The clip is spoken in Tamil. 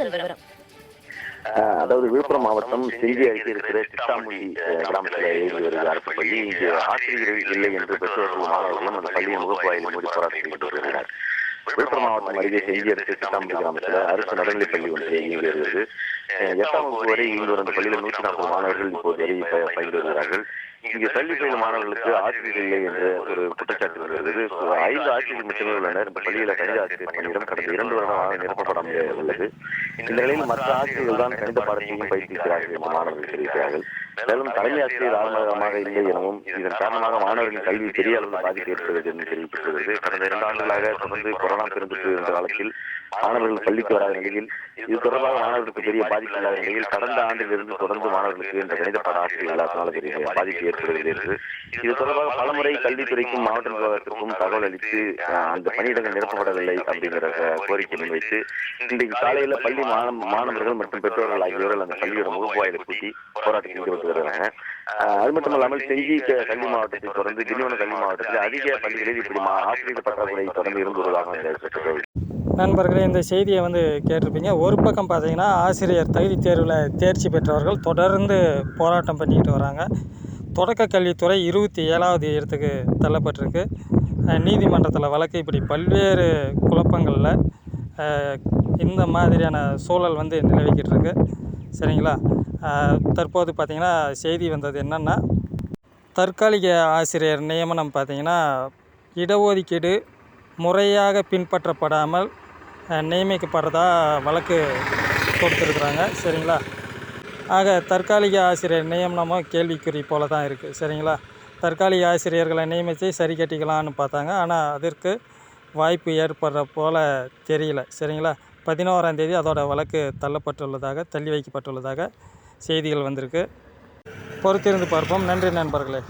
கூடுதல் விவரம். அதாவது விழுப்புரம் மாவட்டம் செய்தி அருகே இருக்கிற சித்தாமொழி கிராமத்தில் எழுதி வருகிற அரசு பள்ளி. இங்கு ஆசிரியர்கள் இல்லை என்று பெற்றோர்கள் மாணவர்களும் அந்த பள்ளியின் முகப்பாயில் மூடி போராட்டம் செய்து வருகிறார். விழுப்புரம் மாவட்டம் அருகே செய்தி அடுத்த சித்தாமொழி கிராமத்தில் அரசு நடுநிலை பள்ளி ஒன்று இயங்கி வருகிறது. எட்டாம் வகுப்பு வரை இங்கு வந்த பள்ளியில் நூற்றி நாற்பது மாணவர்கள் இப்போது வரை பயின்று வருகிறார்கள் இங்கு கல்வி பயிலும் மாணவர்களுக்கு ஆசிரியர் இல்லை என்று ஒரு குற்றச்சாட்டு வருகிறது. ஐந்து ஆசிரியர் மட்டுமே உள்ளனர் பள்ளியில கணித ஆசிரியர் பணியிடம் கடந்த இரண்டு வருடமாக நிரப்பப்படாமல் உள்ளது. இந்த நிலையில் மற்ற ஆசிரியர்கள் தான் கணித பாடத்தையும் பயிற்சிக்கிறார்கள் என்று மாணவர்கள் தெரிவிக்கிறார்கள். மேலும் தலைமை ஆசிரியர் ஆரம்பமாக இல்லை எனவும் இதன் காரணமாக மாணவர்களின் கல்வி பெரிய அளவில் பாதிப்பு ஏற்படுகிறது என்று தெரிவிக்கப்பட்டுள்ளது. கடந்த இரண்டு ஆண்டுகளாக தொடர்ந்து கொரோனா பெருந்தொற்று இருந்த காலத்தில் மாணவர்கள் பள்ளிக்கு வராத நிலையில் இது தொடர்பாக மாணவர்களுக்கு பெரிய பாதிப்பு இல்லாத நிலையில் கடந்த ஆண்டிலிருந்து தொடர்ந்து மாணவர்களுக்கு இந்த கணித பாட ஆசிரியர் இல்லாதனால பெரிய பாதிப்பு ஏற்படுகிறது இது தொடர்பாக பலமுறை கல்வித்துறைக்கும் மாவட்ட நிர்வாகத்திற்கும் தகவல் அளித்து அந்த பணியிடங்கள் நிரப்பப்படவில்லை அப்படிங்கிற கோரிக்கை முன்வைத்து இன்றைக்கு காலையில பள்ளி மாணவர்கள் மற்றும் பெற்றோர்கள் ஆகியோர்கள் அந்த பள்ளியோட முகப்பாயில கூட்டி போராட்டத்தில் ஈடுபட்டு வருகிறாங்க. அது மட்டும் இல்லாமல் செஞ்சி கல்வி மாவட்டத்தை தொடர்ந்து திண்டிவனம் கல்வி மாவட்டத்தில் அதிக பள்ளிகளில் இப்படி ஆசிரியர் பற்றாக்குறை தொடர்ந்து இருந்து வருவதாக நண்பர்களே இந்த செய்தியை வந்து கேட்டிருப்பீங்க. ஒரு பக்கம் பார்த்தீங்கன்னா ஆசிரியர் தகுதி தேர்வில் தேர்ச்சி பெற்றவர்கள் தொடர்ந்து போராட்டம் பண்ணிக்கிட்டு வராங்க. தொடக்க கல்வித்துறை இருபத்தி ஏழாவது இடத்துக்கு தள்ளப்பட்டிருக்கு. நீதிமன்றத்தில் வழக்கு இப்படி பல்வேறு குழப்பங்களில் இந்த மாதிரியான சூழல் வந்து நிலவிக்கிட்டு இருக்கு சரிங்களா தற்போது பார்த்திங்கன்னா செய்தி வந்தது என்னென்னா தற்காலிக ஆசிரியர் நியமனம் பார்த்திங்கன்னா இடஒதுக்கீடு முறையாக பின்பற்றப்படாமல் நியமிக்கப்படுறதா வழக்கு கொடுத்துருக்குறாங்க சரிங்களா? ஆக தற்காலிக ஆசிரியர் நியமனமும் கேள்விக்குறி போல தான் இருக்குது சரிங்களா? தற்காலிக ஆசிரியர்களை நியமித்து சரி கட்டிக்கலான்னு பார்த்தாங்க. ஆனால் அதற்கு வாய்ப்பு ஏற்படுற போல தெரியல. சரிங்களா? பதினோராம் தேதி அதோட வழக்கு தள்ளப்பட்டுள்ளதாக தள்ளி வைக்கப்பட்டுள்ளதாக செய்திகள் வந்திருக்கு. பொறுத்திருந்து பார்ப்போம். நன்றி நண்பர்களே.